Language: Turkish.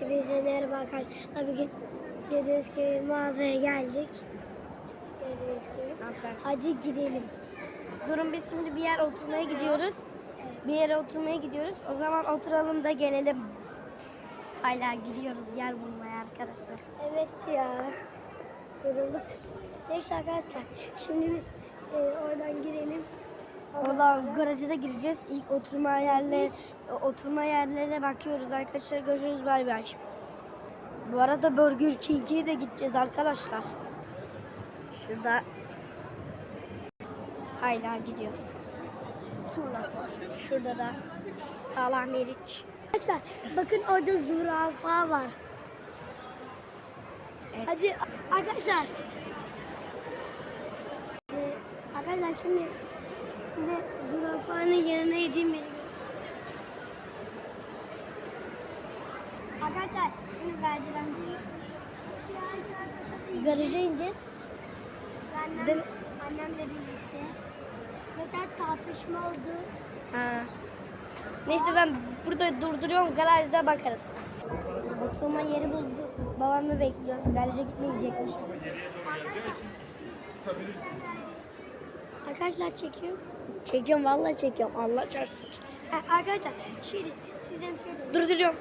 Hepinize merhaba arkadaşlar. Bugün gördüğünüz gibi mağazaya geldik. Gördüğünüz gibi. Hadi gidelim. Durun biz şimdi bir yer oturmaya gidiyoruz. Bir yere oturmaya gidiyoruz. O zaman oturalım da gelelim. Hala gidiyoruz yer bulmaya arkadaşlar. Evet ya. Yorulduk. Neyse arkadaşlar. Şimdi biz e. Garajı da gireceğiz. İlk oturma yerleri oturma yerlerine bakıyoruz arkadaşlar. Görüşürüz bay bay. Bu arada Burger King'e de gideceğiz arkadaşlar. Şurada hala gidiyoruz. Turla tur. Şurada da Talha Meriç. Arkadaşlar bakın orada zürafa var. Evet. Hadi arkadaşlar. Ee, arkadaşlar şimdi zürafanın yanına gideyim benim. Arkadaşlar şimdi merdivendeyiz. Garaja ineceğiz. Annem, Değil mi? annemle birlikte. Mesela tartışma oldu. Ha. Neyse ben burada durduruyorum garajda bakarız. Oturma yeri bulduk. Babamı bekliyoruz. Garaja gitmeyecekmişiz. Arkadaşlar çekiyorum. Çekiyorum vallahi çekiyorum. Allah çarpsın. Ha, arkadaşlar şimdi size bir şey diyeyim. Durduruyorum.